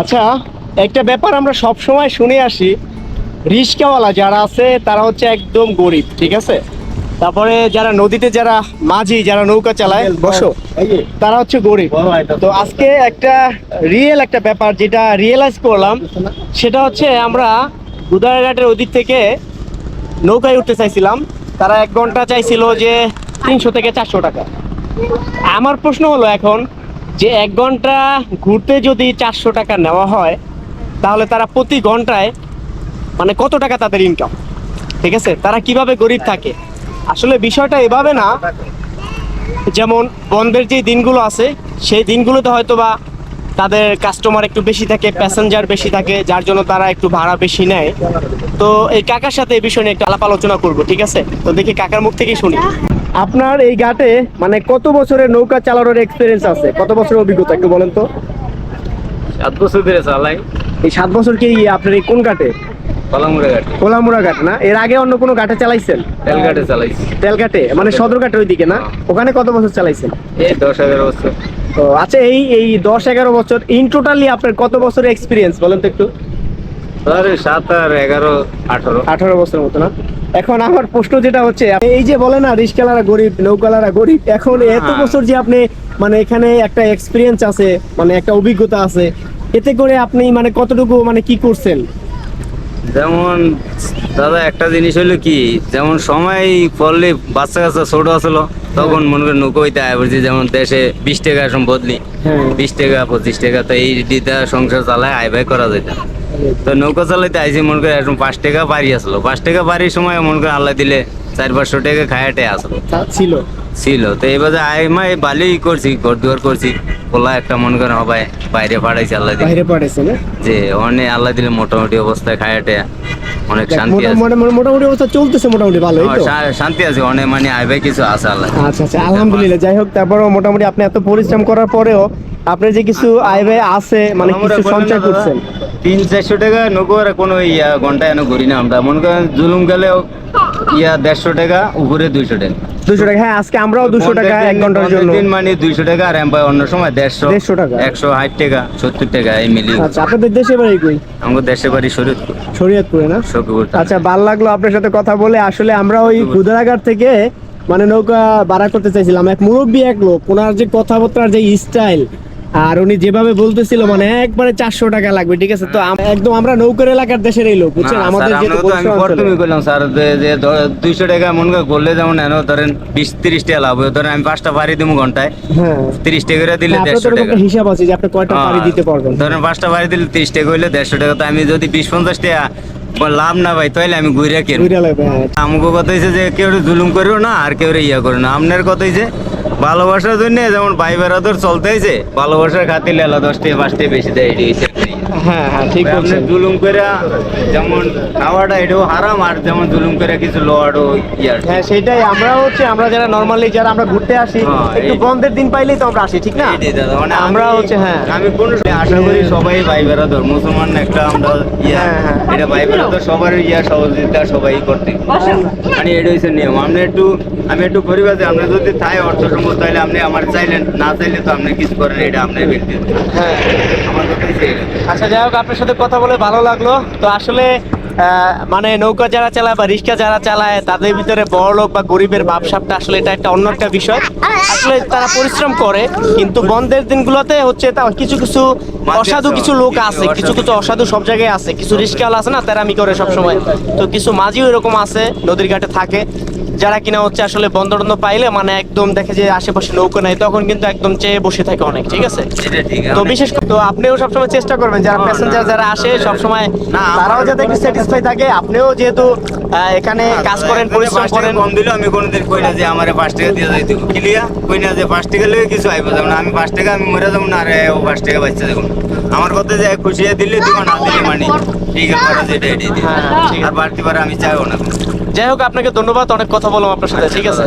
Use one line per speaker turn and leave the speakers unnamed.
আচ্ছা একটা ব্যাপার আমরা সব সময় শুনে আসি রিস্কাওয়ালা যারা আছে তারা হচ্ছে একদম গরিব ঠিক আছে? তারপরে যারা নদীতে যারা মাঝি যারা নৌকা চালায় বসো। তারা হচ্ছে গরিব। তো আজকে একটা রিয়েল একটা ব্যাপার যেটা রিয়েলাইজ করলাম সেটা হচ্ছে আমরা গুদারঘাটের ওদিক থেকে নৌকায় উঠতে চাইছিলাম। তারা এক ঘণ্টা চাইছিল যে তিনশো থেকে চারশো টাকা। আমার প্রশ্ন হলো এখন যে এক ঘণ্টা ঘুরতে যদি চারশো টাকা নেওয়া হয়, তাহলে তারা প্রতি ঘন্টায় মানে কত টাকা তাদের ইনকাম ঠিক আছে? তারা কীভাবে গরিব থাকে? আসলে বিষয়টা এভাবে না। যেমন বন্ধের যে দিনগুলো আছে, সেই দিনগুলোতে হয়তো বা তাদের কাস্টমার একটু বেশি থাকে প্যাসেঞ্জার বেশি থাকে, যার জন্য তারা একটু ভাড়া বেশি নেয়। তো এই কাকার সাথে এই বিষয় নিয়ে একটু আলাপ আলোচনা করব, ঠিক আছে? তো দেখি কাকার মুখ থেকেই শুনি। আপনার এই ঘাটে মানে কত বছরের নৌকা চালানোর এক্সপিরিয়েন্স আছে? কত বছরের অভিজ্ঞতা একটু বলেন তো?
সাত বছর ধরে চালাই।
এই সাত বছর কি আপনার এই কোন ঘাটে?
কলামুড়া ঘাটে।
কোলামুড়া ঘাট না? এর আগে অন্য কোনো ঘাটে চালাইছেন?
তেল ঘাটে চালাইছি।
তেলঘাটে? মানে সদর ঘাটের ওইদিকে না? ওখানে কত বছর চালাইছেন?
এই দশ এগারো বছর।
তো আচ্ছা এই এই দশ এগারো বছর ইন টোটালি আপনার কত বছরের এক্সপিরিয়েন্স বলেন তো একটু।
সাত আর এগারো আঠারো।
আঠারো বছরের মতো না? এখন আমার প্রশ্ন যেটা হচ্ছে এই যে বলে না রিস্কালারা গরিব নৌকালারা গরিব এখন এত
হ্যাঁ।
বছর যে আপনি মানে এখানে একটা এক্সপিরিয়েন্স আছে মানে একটা অভিজ্ঞতা আছে এতে করে আপনি মানে কতটুকু মানে কি করছেন?
যেমন দাদা একটা জিনিস হলো কি যেমন সময় পড়লে বাচ্চা কাচ্চা ছোট আসলো তখন মনে করেন নৌকো হইতে আয় পড়ছি যেমন দেশে বিশ টাকা এখন বদলি
হ্যাঁ।
বিশ টাকা পঁচিশ টাকা তো এই দিতে সংসার চালায় আয় ব্যয় করা যেত তো নৌকা চালাইতে আইসি মনে করে একদম পাঁচ টাকা বাড়ি আসলো। পাঁচ টাকা বাড়ির সময় মনে করে আল্লাহ দিলে চার পাঁচশো টাকা খায়াটে আসলো
ছিল?
ছিল। তো এবারে আয় মা এই ভালোই করছি ঘর দুয়ার করছি পোলা একটা মনে করেন হবাই বাইরে পাঠাইছি আল্লাহ দিলে।
বাইরে পাঠাইছে না?
যে অনেক আল্লাহ দিলে মোটামুটি অবস্থায় খায়াটে অনেক শান্তি আছে।
মোটা- মোটা- মোটামুটি অবস্থা চলতেছে মোটামুটি ভালোই তো?
শান্তি আছে অনেক মানে আইবে কিছু আছে আল্লাহ।
আচ্ছা আচ্ছা আলহামদুলিল্লাহ। যাই হোক তারপরেও মোটামুটি আপনি এত পরিশ্রম করার পরেও আপনি যে কিছু আয় ব্যয় আছে মানে কিছু সঞ্চয় করছেন।
তিন চারশো টাকা নৌকোর কোনো ইয়া ঘণ্টা এনে ঘুরি না আমরা। মনে করেন জুলুম গেলে ইয়া দেড়শো টাকা উপরে দুইশো টাকা।
দুশো টাকা হ্যাঁ আজকে আমরাও দুশো টাকা এক
ঘণ্টার
জন্য।
দিন মানে দুইশো টাকা আর এম্পায় অন্য সময় দেড়শো
150 টাকা।
একশো ষাট টাকা সত্তর টাকা এই মিলিয়ে।
আচ্ছা আপনাদের দেশে বাড়ি কই?
আমাদের দেশে বাড়ি শরীরপুর
শরীয়তপুরে না?
শকুপুর
আচ্ছা ভালো লাগল আপনার সাথে কথা বলে। আসলে আমরা ওই গুদারাঘাট থেকে মানে নৌকা ভাড়া করতে চাইছিলাম। এক মুরব্বী এক লোক। ওনার যে কথাবার্তার যে স্টাইল আর উনি যেভাবে বলতেছিল মানে একবারে চারশো টাকা লাগবে ঠিক আছে? তো একদম আমরা নৌকার এলাকার দেশের এই লোক বুঝছেন? আমাদের
বললাম স্যার যে- দুইশো টাকা মনে করে করলে যেমন এনে ধরেন বিশ তিরিশ টাকা লাভ ধরেন আমি পাঁচটা বাড়ি দিব ঘন্টায়।
হ্যাঁ।
তিরিশ টাকা করে দিলে দেড়শো টাকা।
হিসাব আছে যে আপনি কয়টা পাড়ি
হ্যাঁ,
দিতে পারবেন।
ধরেন পাঁচটা বাড়ি দিলে তিরিশ টাকা হইলে দেড়শো টাকা। তো আমি যদি বিশ পঞ্চাশ টাকা লাভ না পাই তাহলে আমি ঘুরে কেন
হ্যাঁ।
আমাকে কথা হয়েছে যে কেউ জুলুম করিও না আর কেউ ইয়া করো না। আপনার কথা হয়েছে ভালোবাসার জন্য যেমন ভাই বেড়াদর চলতে হয়েছে ভালোবাসার খাতির লেলা দশ পাঁচ টাকা বেশি দেয় এটি
হ্যাঁ হ্যাঁ ঠিক বলছেন।
জুলুম করে যেমন খাওয়াটা এটাও হারাম আর যেমন জুলুম করে কিছু লোয়ারও ইয়ার
হ্যাঁ সেটাই আমরা হচ্ছে আমরা যারা নর্মালি যারা আমরা ঘুরতে আসি একটু
এই-
বন্ধের দিন পাইলেই তো আমরা আসি ঠিক না?
মানে
আমরা
আমি-
হচ্ছে হ্যাঁ।
আমি কোন আশা করি সবাই ভাই বেড়াদর মুসলমান একটা আমরা ইয়া। এটা ভাই বেড়াদর সবার ইয়া সহযোগিতা সবাই করতে। মানে এটা হচ্ছে নিয়ম। আপনি একটু আমি একটু পরিবার যে আপনি যদি তাই অর্থ সম্পদ তাহলে আপনি আমার চাইলেন না চাইলে তো আপনি কিছু করেন এটা আপনার ব্যক্তি
হ্যাঁ।
আমার
আচ্ছা যাই হোক আপনার সাথে কথা বলে ভালো লাগল। তো আসলে মানে নৌকা যারা চালায় বা রিক্সা যারা চালায় তাদের ভিতরে বড় লোক বা গরিবের ভাবসাবটা আসলে এটা একটা অন্য একটা বিষয়। আসলে তারা পরিশ্রম করে কিন্তু বন্ধের দিনগুলোতে হচ্ছে কিছু কিছু অসাধু কিছু লোক আছে কিছু কিছু অসাধু সব জায়গায় আছে কিছু রিক্সাওয়ালা আছে না তারা আমি করে সব সময় তো কিছু মাঝিও এরকম আছে নদীর ঘাটে থাকে। যারা কিনা হচ্ছে আসলে বন্ধ টন্ধ পাইলে মানে একদম দেখে যে আশেপাশে নৌকা নাই তখন কিন্তু একদম চেয়ে বসে থাকে অনেক ঠিক আছে? তো বিশেষ করে তো আপনিও সবসময় চেষ্টা করবেন যারা প্যাসেঞ্জার যারা আসে সবসময় তারাও যাতে একটু স্যাটিসফাই থাকে আপনিও যেহেতু এখানে কাজ করেন পরিশ্রম করেন।
কম দিলে আমি কোনোদিন কই না যে আমার পাঁচ টাকা দিয়ে যাই যাইতে ক্লিয়ার কই না যে পাঁচ টাকা লেগে কিছু আইব যাব না আমি পাঁচ টাকা আমি মরে যাব না আরে ও পাঁচ টাকা বাচ্চা দেখুন আমার কথা যে খুশি দিলে দিব না দিলে মানে। ঠিক আছে যেটা দিই
হ্যাঁ, ঠিক
আর বাড়তি পারে আমি চাইব না।
যাই হোক আপনাকে ধন্যবাদ অনেক কথা বললাম আপনার সাথে ঠিক আছে?